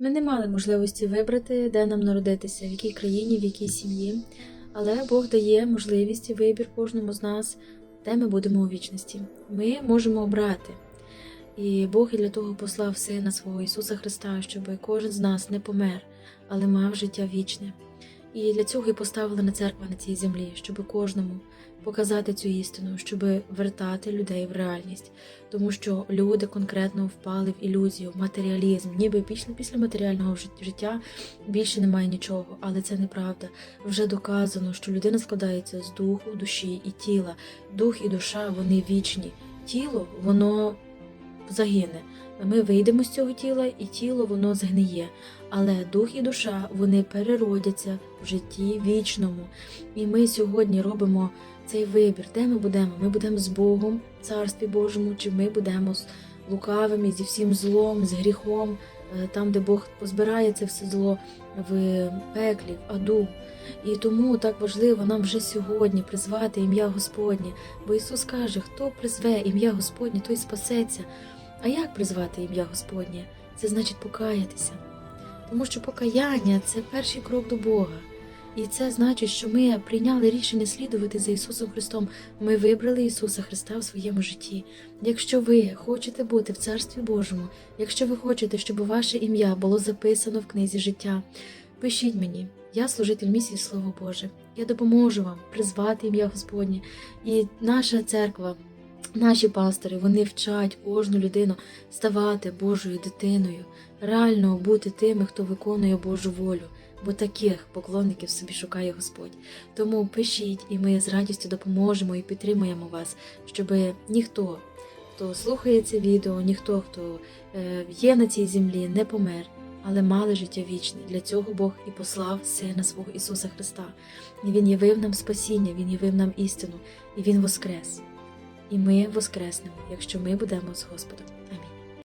Ми не мали можливості вибрати, де нам народитися, в якій країні, в якій сім'ї, але Бог дає можливість і вибір кожному з нас, де ми будемо у вічності. Ми можемо обрати. І Бог і для того послав Сина свого Ісуса Христа, щоб кожен з нас не помер, але мав життя вічне. І для цього і поставлена церква на цій землі, щоб кожному показати цю істину, щоб вертати людей в реальність, тому що люди конкретно впали в ілюзію, в матеріалізм, ніби після, після матеріального жит- життя більше немає нічого, але це неправда. Вже доказано, що людина складається з духу, душі і тіла. Дух і душа вони вічні. Тіло воно загине. Ми вийдемо з цього тіла, і тіло воно згниє. Але дух і душа вони переродяться в житті вічному. І ми сьогодні робимо цей вибір, де ми будемо. Ми будемо з Богом, в Царстві Божому, чи ми будемо з лукавими, зі всім злом, з гріхом, е, там, де Бог позбирає це все зло в пеклі, в аду. І тому так важливо нам вже сьогодні призвати ім'я Господнє. Бо Ісус каже, хто призве ім'я Господнє, той спасеться. А як призвати ім'я Господнє? Це значить покаятися. Тому що покаяння це перший крок до Бога. І це значить, що ми прийняли рішення слідувати за Ісусом Христом. Ми вибрали Ісуса Христа в своєму житті. Якщо ви хочете бути в Царстві Божому, якщо ви хочете, щоб ваше ім'я було записано в книзі життя, пишіть мені. Я служитель місії Слово Боже. Я допоможу вам призвати ім'я Господнє. І наша церква, наші пастори, вони вчать кожну людину ставати Божою дитиною, реально бути тими, хто виконує Божу волю. Бо таких поклонників собі шукає Господь. Тому пишіть, і ми з радістю допоможемо і підтримуємо вас, щоб ніхто, хто слухає це відео, ніхто, хто е, є на цій землі, не помер, але мали життя вічне. Для цього Бог і послав Сина свого Ісуса Христа. І Він явив нам спасіння, Він явив нам істину, і Він воскрес. І ми воскреснемо, якщо ми будемо з Господом.